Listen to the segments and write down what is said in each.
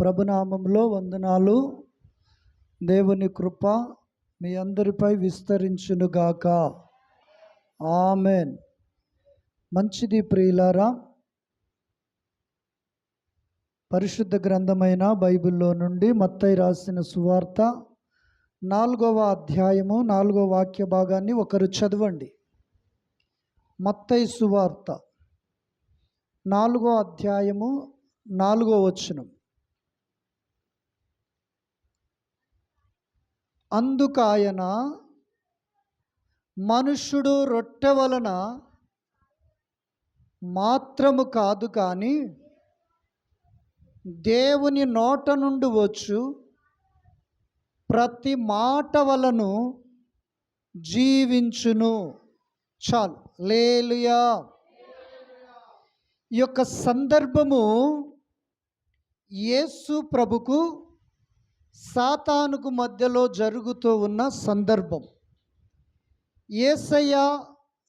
ప్రభునామంలో వందనాలు. దేవుని కృప మీ అందరిపై విస్తరించునుగాక. ఆమెన్. మంచిది ప్రియులారా పరిశుద్ధ గ్రంథమైన బైబిల్లో నుండి మత్తై రాసిన సువార్త నాలుగవ అధ్యాయము నాలుగవ వాక్య భాగాన్ని ఒకరు చదవండి. మత్తై సువార్త నాలుగో అధ్యాయము నాలుగో వచనం. అందుకాయన మనుష్యుడు రొట్టె వలన మాత్రము కాదు కానీ దేవుని నోట నుండి వచ్చు. ప్రతి మాట వలను జీవించును. చాలు. లేలుయా ఈ యొక్క సందర్భము యేసు ప్రభుకు సాతానుకు మధ్యలో జరుగుతూ ఉన్న సందర్భం. ఏసయ్య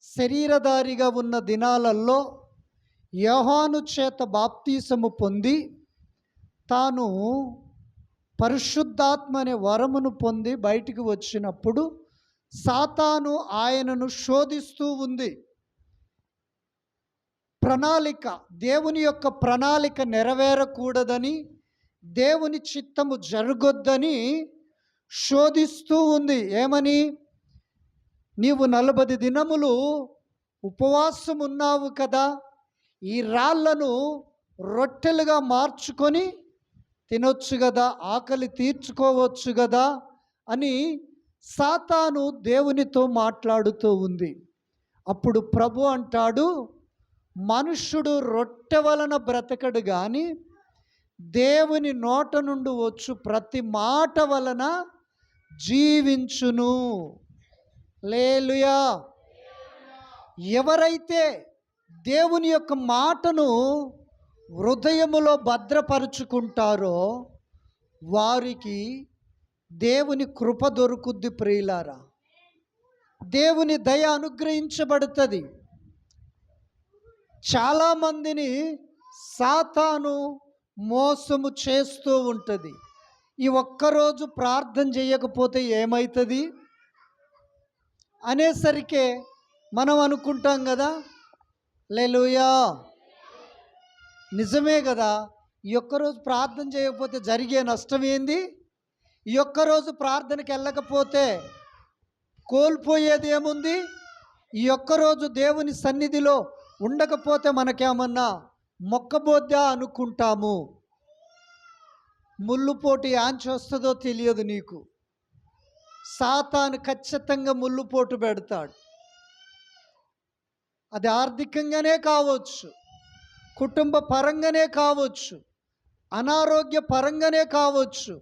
శరీరధారిగా ఉన్న దినాలలో యోహాను చేత బాప్తీసము పొంది తాను పరిశుద్ధాత్మ అనే వరమును పొంది బయటికి వచ్చినప్పుడు సాతాను ఆయనను శోధిస్తూ ఉంది. ప్రణాళిక దేవుని యొక్క ప్రణాళిక నెరవేరకూడదని దేవుని చిత్తము జరగొద్దని శోధిస్తూ ఉంది. ఏమని? నీవు నలభై దినములు ఉపవాసం ఉన్నావు కదా. ఈ రాళ్ళను రొట్టెలుగా మార్చుకొని తినొచ్చు కదా ఆకలి తీర్చుకోవచ్చు కదా అని సాతాను దేవునితో మాట్లాడుతూ ఉంది. అప్పుడు ప్రభు అంటాడు మనుష్యుడు రొట్టె వలన బ్రతకడు కానీ దేవుని నోట నుండి వచ్చు ప్రతి మాట వలన జీవించును. లేలుయా ఎవరైతే దేవుని యొక్క మాటను హృదయములో భద్రపరుచుకుంటారో వారికి దేవుని కృప దొరుకుద్ది ప్రియులారా. దేవుని దయ అనుగ్రహించబడుతుంది. చాలామందిని సాతాను మోసము చేస్తూ ఉంటుంది. ఈ ఒక్కరోజు ప్రార్థన చేయకపోతే ఏమవుతుంది అనేసరికే మనం అనుకుంటాం కదా లేలుయా నిజమే కదా ఈ ఒక్కరోజు ప్రార్థన చేయకపోతే జరిగే నష్టం ఏంది? ఈ ఒక్కరోజు ప్రార్థనకి వెళ్ళకపోతే కోల్పోయేది ఏముంది? ఈ ఒక్కరోజు దేవుని సన్నిధిలో ఉండకపోతే మనకేమన్నా మొక్కబోద్ద అనుకుంటాము. ముళ్ళుపోటు యాంచి వస్తుందో తెలియదు నీకు. సాతాను ఖచ్చితంగా ముళ్ళుపోటు పెడతాడు. అది ఆర్థికంగానే కావచ్చు కుటుంబ పరంగానే కావచ్చు అనారోగ్య పరంగానే కావచ్చు.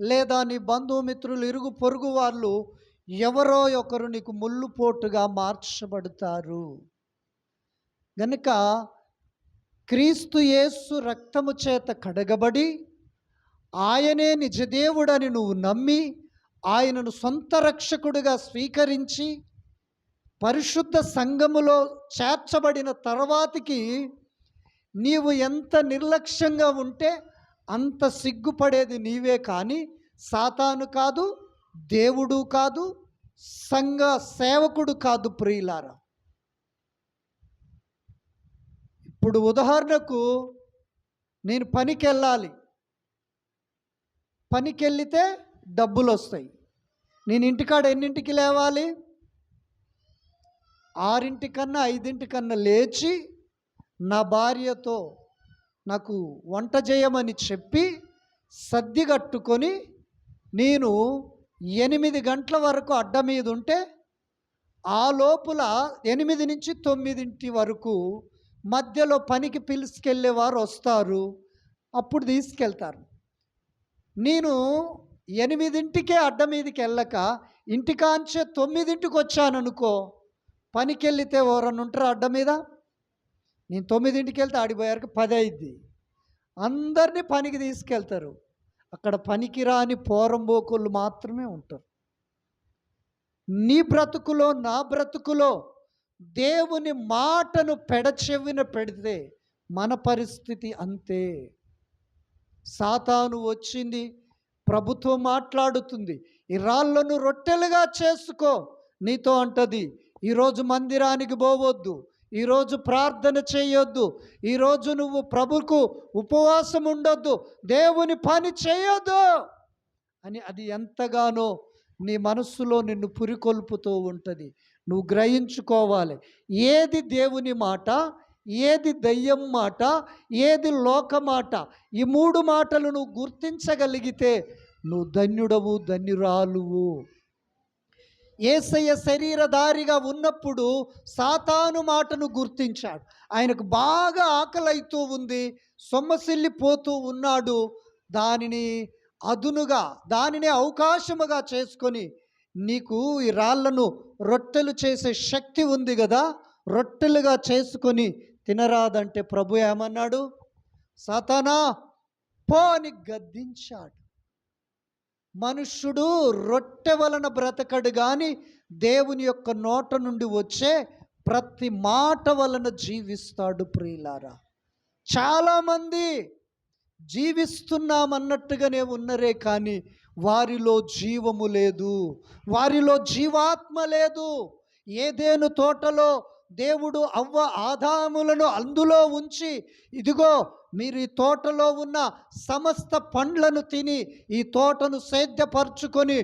లేదా నీ బంధుమిత్రులు ఇరుగు పొరుగు వాళ్ళు ఎవరో ఒకరు నీకు ముళ్ళుపోటుగా మార్చబడతారు. గనుక క్రీస్తు యేసు రక్తము చేత కడగబడి ఆయనే నిజదేవుడని నువ్వు నమ్మి ఆయనను సొంత రక్షకుడిగా స్వీకరించి పరిశుద్ధ సంఘములో చేర్చబడిన తర్వాతికి నీవు ఎంత నిర్లక్ష్యంగా ఉంటే అంత సిగ్గుపడేది నీవే కానీ సాతాను కాదు దేవుడు కాదు సంఘ సేవకుడు కాదు ప్రియులారా. ఇప్పుడు ఉదాహరణకు నేను పనికి వెళ్ళాలి పనికి వెళ్తే డబ్బులు వస్తాయి నేను ఇంటికాడ ఎన్నింటికి లేవాలి? ఆరింటికన్నా ఐదింటికన్నా లేచి నా భార్యతో నాకు వంట చేయమని చెప్పి సర్దిగట్టుకొని నేను ఎనిమిది గంటల వరకు అడ్డ మీద ఉంటే ఆ లోపల ఎనిమిది నుంచి తొమ్మిదింటి వరకు మధ్యలో పనికి పిలుచుకెళ్ళేవారు వస్తారు. అప్పుడు తీసుకెళ్తారు. నేను ఎనిమిదింటికే అడ్డ మీదకి వెళ్ళక ఇంటికాంచే తొమ్మిదింటికి వచ్చాననుకో పనికి వెళ్తే ఎవరన్నా ఉంటారు అడ్డ మీద? నేను తొమ్మిదింటికి వెళ్తే ఆడిపోయారు పది అయింది అందరినీ పనికి తీసుకెళ్తారు. అక్కడ పనికిరాని పోరంబోకులు మాత్రమే ఉంటారు. నీ బ్రతుకులో నా బ్రతుకులో దేవుని మాటను పెడచెవిన పెడితే మన పరిస్థితి అంతే. సాతాను వచ్చింది ప్రభుత్వం మాట్లాడుతుంది ఈ రాళ్ళను రొట్టెలుగా చేసుకో నీతో అంటది ఈరోజు మందిరానికి పోవద్దు ఈరోజు ప్రార్థన చేయొద్దు ఈరోజు నువ్వు ప్రభుకు ఉపవాసం ఉండొద్దు దేవుని పని చేయొద్దు అని అది ఎంతగానో నీ మనస్సులో నిన్ను పురికొల్పుతూ ఉంటుంది. నువ్వు గ్రహించుకోవాలి. ఏది దేవుని మాట ఏది దయ్యం మాట ఏది లోక మాట ఈ మూడు మాటలు నువ్వు గుర్తించగలిగితే నువ్వు ధన్యుడవు ధన్యురాలువు. ఏసయ్య శరీరధారిగా ఉన్నప్పుడు సాతాను మాటను గుర్తించాడు. ఆయనకు బాగా ఆకలైతూ ఉంది సొమ్మసిల్లిపోతూ ఉన్నాడు. దానిని అదునుగా దానిని అవకాశముగా చేసుకొని నీకు ఈ రాళ్ళను రొట్టెలు చేసే శక్తి ఉంది కదా రొట్టెలుగా చేసుకొని తినరాదంటే ప్రభు ఏమన్నాడు? సతనా పో అని గద్దించాడు. మనుష్యుడు రొట్టె వలన బ్రతకడు కానీ దేవుని యొక్క నోట నుండి వచ్చే ప్రతి మాట వలన జీవిస్తాడు ప్రియులారా. చాలామంది జీవిస్తున్నామన్నట్టుగానే ఉన్నరే కానీ వారిలో జీవము లేదు వారిలో జీవాత్మ లేదు. ఏదేను తోటలో దేవుడు అవ్వ ఆదాములను అందులో ఉంచి ఇదిగో మీరు ఈ తోటలో ఉన్న సమస్త పండ్లను తిని ఈ తోటను సేద్యపరుచుకొని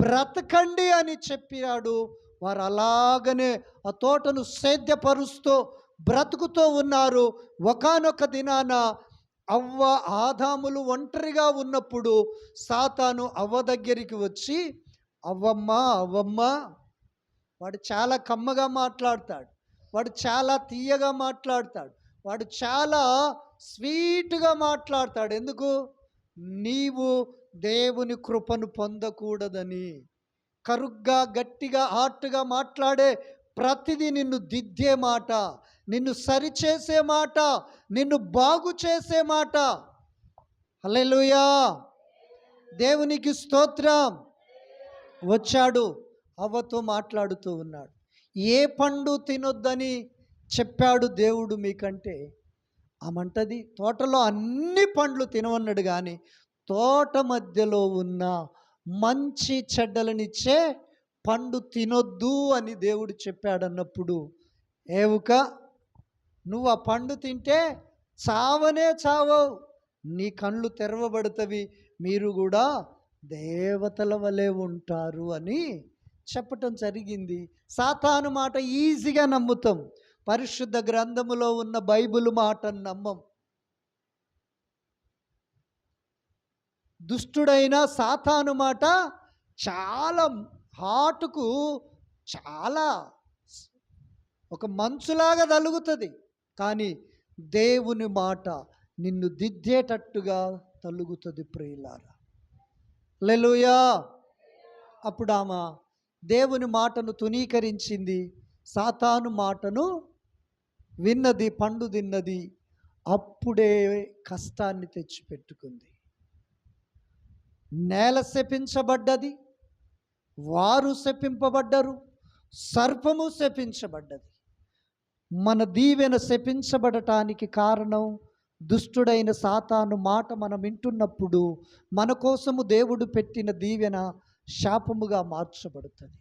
బ్రతకండి అని చెప్పాడు వారు అలాగనే ఆ తోటను సేద్యపరుస్తూ బ్రతుకుతూ ఉన్నారు. ఒకానొక దినాన అవ్వ ఆదాములు ఒంటరిగా ఉన్నప్పుడు సాతాను అవ్వ దగ్గరికి వచ్చి అవ్వమ్మ అవ్వమ్మ వాడు చాలా కమ్మగా మాట్లాడతాడు. వాడు చాలా తీయగా మాట్లాడతాడు. వాడు చాలా స్వీట్గా మాట్లాడతాడు. ఎందుకు? నీవు దేవుని కృపను పొందకూడదని కరుగ్గా గట్టిగా హార్ట్గా మాట్లాడే ప్రతిదీ నిన్ను దిద్దే మాట నిన్ను సరిచేసే మాట నిన్ను బాగు చేసే మాట. అలెలుయా దేవునికి స్తోత్రం. వచ్చాడు అవ్వతో మాట్లాడుతూ ఉన్నాడు. ఏ పండు తినొద్దని చెప్పాడు దేవుడు మీకంటే? ఆమంటది తోటలో అన్ని పండ్లు తినవన్నాడు కానీ తోట మధ్యలో ఉన్న మంచి చెడ్డలనిచ్చే పండు తినొద్దు అని దేవుడు చెప్పాడన్నప్పుడు ఏవుక నువ్వు ఆ పండు తింటే చావనే చావవు నీ కళ్ళు తెరవబడుతవి మీరు కూడా దేవతల వలె ఉంటారు అని చెప్పటం జరిగింది. సాతాను మాట ఈజీగా నమ్ముతాం. పరిశుద్ధ గ్రంథములో ఉన్న బైబిల్ మాటను నమ్మం. దుష్టుడైన సాతాను మాట చాలా హార్ట్కు చాలా ఒక మంచులాగా తలుగుతుంది. కానీ దేవుని మాట నిన్ను దిద్దేటట్టుగా తలుగుతుంది ప్రియులారా. లెలుయా అప్పుడు ఆమె దేవుని మాటను తునీకరించింది సాతాను మాటను విన్నది పండు తిన్నది అప్పుడే కష్టాన్ని తెచ్చిపెట్టుకుంది. నేల శపించబడ్డది. వారు శపింపబడ్డరు సర్పము శపించబడ్డది. మన దీవెన శపించబడటానికి కారణం దుష్టుడైన సాతాను మాట మనం వింటున్నప్పుడు మన కోసము దేవుడు పెట్టిన దీవెన శాపముగా మార్చబడుతుంది.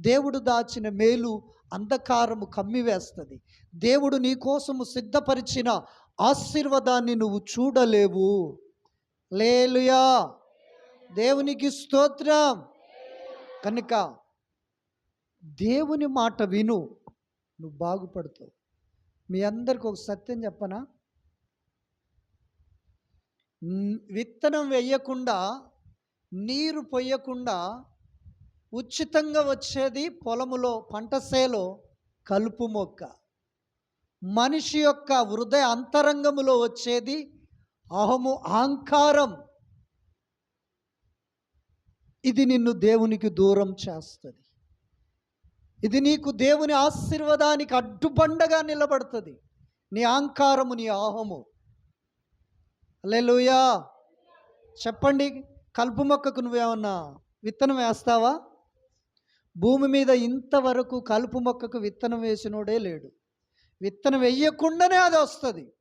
దేవుడు దాచిన మేలు అంధకారము కమ్మివేస్తుంది. దేవుడు నీ కోసము సిద్ధపరిచిన ఆశీర్వాదాన్ని నువ్వు చూడలేవు. లేలుయా దేవునికి స్తోత్రం. కనుక దేవుని మాట విను నువ్వు బాగుపడతావు. మీ అందరికి ఒక సత్యం చెప్పనా? విత్తనం వేయకుండా నీరు పొయ్యకుండా ఉచితంగా వచ్చేది పొలములో పంటసేలో కలుపు మొక్క. మనిషి యొక్క హృదయ అంతరంగములో వచ్చేది అహము అహంకారం. ఇది నిన్ను దేవునికి దూరం చేస్తుంది. ఇది నీకు దేవుని ఆశీర్వాదానికి అడ్డుబండగా నిలబడుతుంది. నీ అహంకారము నీ ఆహము లేలుయా చెప్పండి కలుపు మొక్కకు నువ్వేమన్నా విత్తనం వేస్తావా? భూమి మీద ఇంతవరకు కలుపు మొక్కకు విత్తనం వేసినోడే లేడు. విత్తనం వేయకుండానే అది వస్తుంది.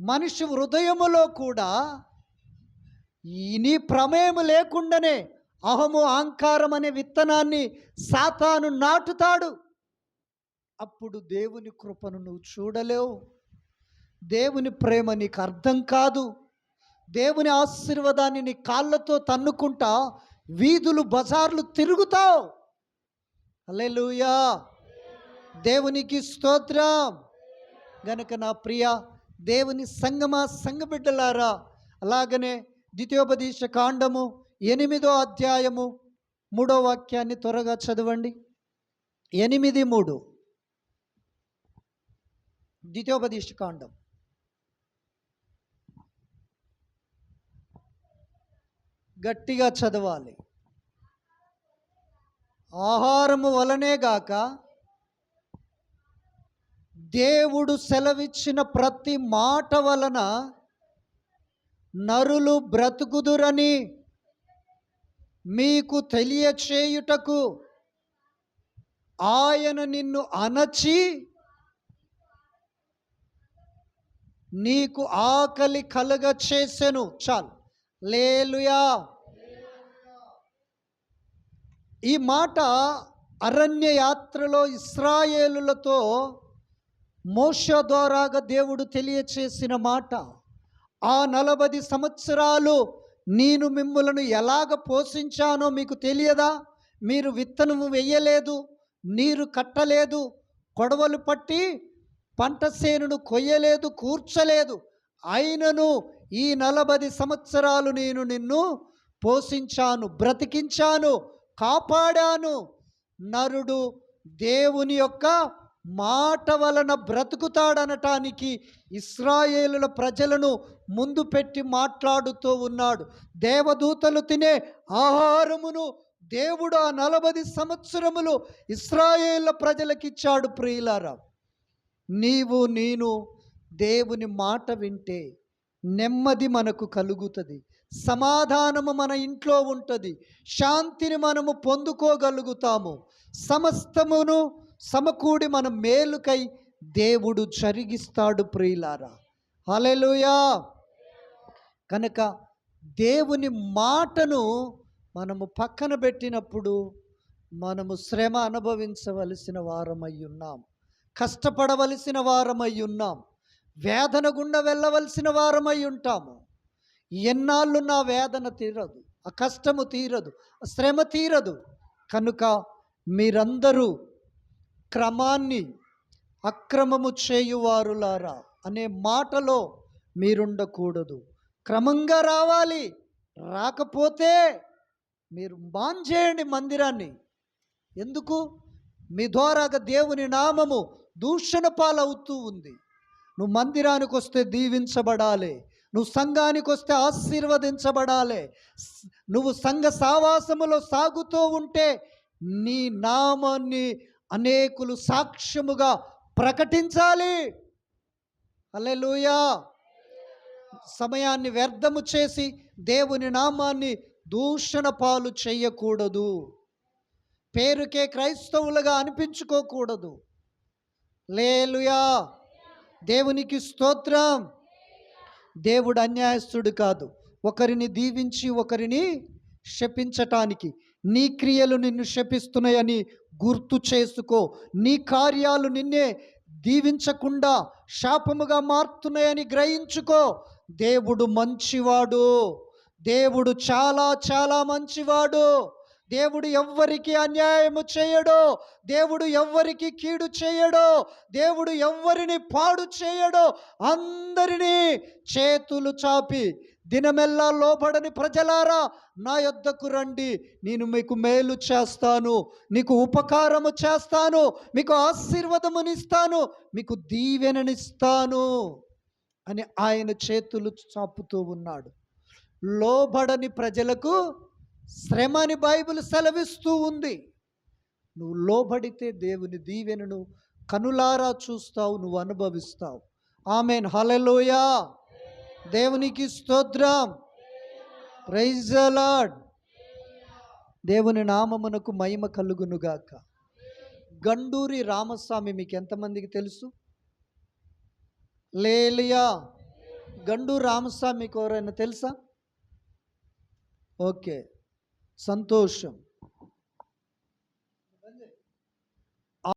మనిషి హృదయములో కూడా నీ ప్రమేయం లేకుండానే అహము అహంకారం అనే విత్తనాన్ని సాతాను నాటుతాడు. అప్పుడు దేవుని కృపను నువ్వు చూడలేవు. దేవుని ప్రేమ నీకు అర్థం కాదు. దేవుని ఆశీర్వాదాన్ని నీ కాళ్ళతో తన్నుకుంటా వీధులు బజార్లు తిరుగుతావు. అల్లెలుయా దేవునికి స్తోత్రం. గనుక నా ప్రియ దేవుని సంగమా సంగబిడ్డలారా అలాగనే ద్వితీయోపదేశ కాండము ఎనిమిదో అధ్యాయము మూడో వాక్యాన్ని త్వరగా చదవండి. ఎనిమిది మూడు. ద్వితీయోపదేశ కాండం. గట్టిగా చదవాలి. ఆహారము వలనే గాక దేవుడు సెలవిచ్చిన ప్రతి మాట వలన నరులు బ్రతుకుదురని మీకు తెలియచేయుటకు ఆయన నిన్ను అనచి నీకు ఆకలి కలగ చేసెను. చాలు. లేలుయా. ఈ మాట అరణ్య యాత్రలో ఇస్రాయేలులతో మోష ద్వారాగా దేవుడు తెలియచేసిన మాట. ఆ నలభై సంవత్సరాలు నేను మిమ్మలను ఎలాగ పోషించానో మీకు తెలియదా? మీరు విత్తనము వెయ్యలేదు నీరు కట్టలేదు కొడవలు పట్టి పంట సేనును కొయ్యలేదు కూర్చలేదు. అయినను ఈ నలభై సంవత్సరాలు నేను నిన్ను పోషించాను బ్రతికించాను కాపాడాను. నరుడు దేవుని యొక్క మాట వలన బ్రతుకుతాడనటానికి ఇస్రాయేలుల ప్రజలను ముందు పెట్టి మాట్లాడుతూ ఉన్నాడు. దేవదూతలు తినే ఆహారమును దేవుడు ఆ నలభై సంవత్సరములు ఇస్రాయేళ్ళ ప్రజలకిచ్చాడు ప్రియులారా. నీవు నేను దేవుని మాట వింటే నెమ్మది మనకు కలుగుతుంది. సమాధానము మన ఇంట్లో ఉంటుంది. శాంతిని మనము పొందుకోగలుగుతాము. సమస్తమును సమకూడి మన మేలుకై దేవుడు జరిగిస్తాడు ప్రియులారా. హల్లెలూయా. కనుక దేవుని మాటను మనము పక్కన పెట్టినప్పుడు మనము శ్రమ అనుభవించవలసిన వారమై ఉన్నాం. కష్టపడవలసిన వారమై ఉన్నాం. వేదన గుండా వెళ్ళవలసిన వారమై ఉంటాము. ఎన్నాళ్ళు నా వేదన తీరదు ఆ కష్టము తీరదు ఆ శ్రమ తీరదు. కనుక మీరందరూ క్రమాన్ని అక్రమము చేయువారులారా అనే మాటలో మీరుండకూడదు. క్రమంగా రావాలి. రాకపోతే మీరు బాన్ చేయండి మందిరాన్ని. ఎందుకు? మీ ద్వారాగా దేవుని నామము దూషణ పాలవుతూ ఉంది. నువ్వు మందిరానికి వస్తే దీవించబడాలి. నువ్వు సంఘానికి వస్తే ఆశీర్వదించబడాలి నువ్వు సంఘ సావాసములో సాగుతూ ఉంటే నీ నామాన్ని అనేకులు సాక్ష్యముగా ప్రకటించాలి. అల్లెలుయా సమయాన్ని వ్యర్థము చేసి దేవుని నామాన్ని దూషణ పాలు చేయకూడదు. పేరుకే క్రైస్తవులుగా అనిపించుకోకూడదు. లేలుయా దేవునికి స్తోత్రం. దేవుడు అన్యాయస్తుడు కాదు. ఒకరిని దీవించి ఒకరిని శపించటానికి నీ క్రియలు నిన్ను శపిస్తున్నాయని గుర్తు చేసుకో. నీ కార్యాలు నిన్నే దీవించకుండా శాపముగా మారుతున్నాయని గ్రహించుకో. దేవుడు మంచివాడు. దేవుడు చాలా చాలా మంచివాడు. దేవుడు ఎవ్వరికి అన్యాయము చేయడు దేవుడు ఎవ్వరికి కీడు చేయడు దేవుడు ఎవ్వరిని పాడు చేయడు అందరినీ చేతులు చాపి దినమెల్లా లోబడని ప్రజలారా నా యొద్దకు రండి నేను మీకు మేలు చేస్తాను నీకు ఉపకారము చేస్తాను మీకు ఆశీర్వాదమునిస్తాను మీకు దీవెననిస్తాను అని ఆయన చేతులు చాపుతూ ఉన్నాడు. లోబడని ప్రజలకు శ్రమ అని బైబిల్ సెలవిస్తూ ఉంది. నువ్వు లోబడితే దేవుని దీవెనను కనులారా చూస్తావు నువ్వు అనుభవిస్తావు. ఆమెన్. హలలోయా దేవునికి స్తోత్రం. Praise lord. దేవుని నామమునకు మహిమ కలుగునుగాక గండూరి రామస్వామి మీకు ఎంతమందికి తెలుసు? లేలియా. గండూరు రామస్వామి మీకు ఎవరైనా తెలుసా? ఓకే. సంతోషం.